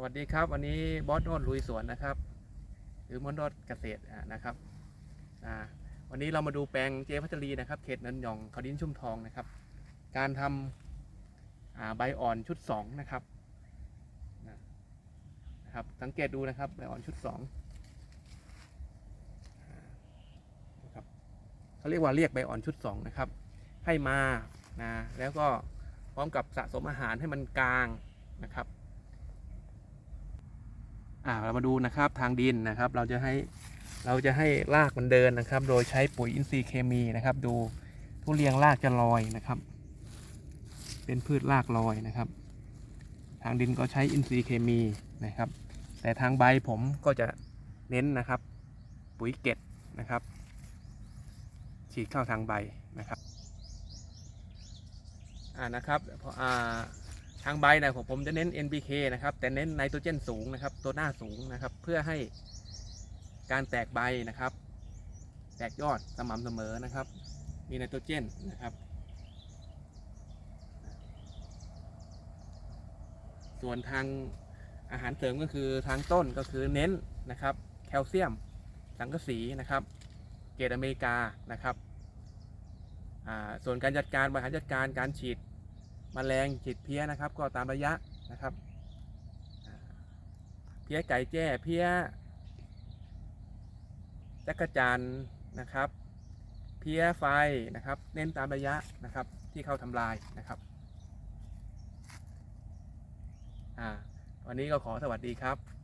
สวัสดีครับ วันนี้บอสโนดลุยสวนนะครับ หรือมอนโนดเกษตรนะครับวันนี้เรามาดูแปลงเจพัชรีนะครับ เขตนันยองเขาดินชุ่มทองนะครับ การทำอ่าใบอ่อนชุดสองนะครับนะครับ สังเกตดูนะครับใบอ่อนชุดสองนะครับเขาเรียกว่าเรียกใบอ่อนชุดสองนะครับให้มานะแล้วก็พร้อมกับสะสมอาหารให้มันกลางนะครับ อ่าเรามาดูนะครับทางดินนะครับ เราจะให้เราจะให้รากมันเดินนะครับ โดยใช้ปุ๋ยอินทรีย์เคมีนะครับ ดูทุเรียงรากจะลอยนะครับ เป็นพืชรากลอยนะครับ ทางดินก็ใช้อินทรีย์เคมีนะครับ แต่ทางใบผมก็จะเน้นนะครับ ปุ๋ยเกล็ดนะครับ ฉีดเข้าทางใบนะครับอ่านะครับพออ่า ทางใบนะผมผมจะเน้น NPK นะครับ แต่เน้นไนโตรเจนสูงนะครับ ตัวหน้าสูงนะครับ เพื่อให้การแตกใบนะครับ แตกยอดสม่ำเสมอนะครับ มีไนโตรเจนนะครับ ส่วนทางอาหารเสริมก็คือทางต้นก็คือเน้นนะครับ แคลเซียม สังกะสีนะครับ เกรดอเมริกานะครับอ่าส่วนการจัดการบริหารจัดการการฉีด มแมลงฉีดเพี้ยนะครับ ก็ตามระยะนะครับ เพี้ยไก่แจ้เพี้ยจักรจันนะครับ เพี้ยไฟนะครับ เน้นตามระยะนะครับที่เข้าทำลายนะครับอ่าวันนี้ก็ขอสวัสดีครับ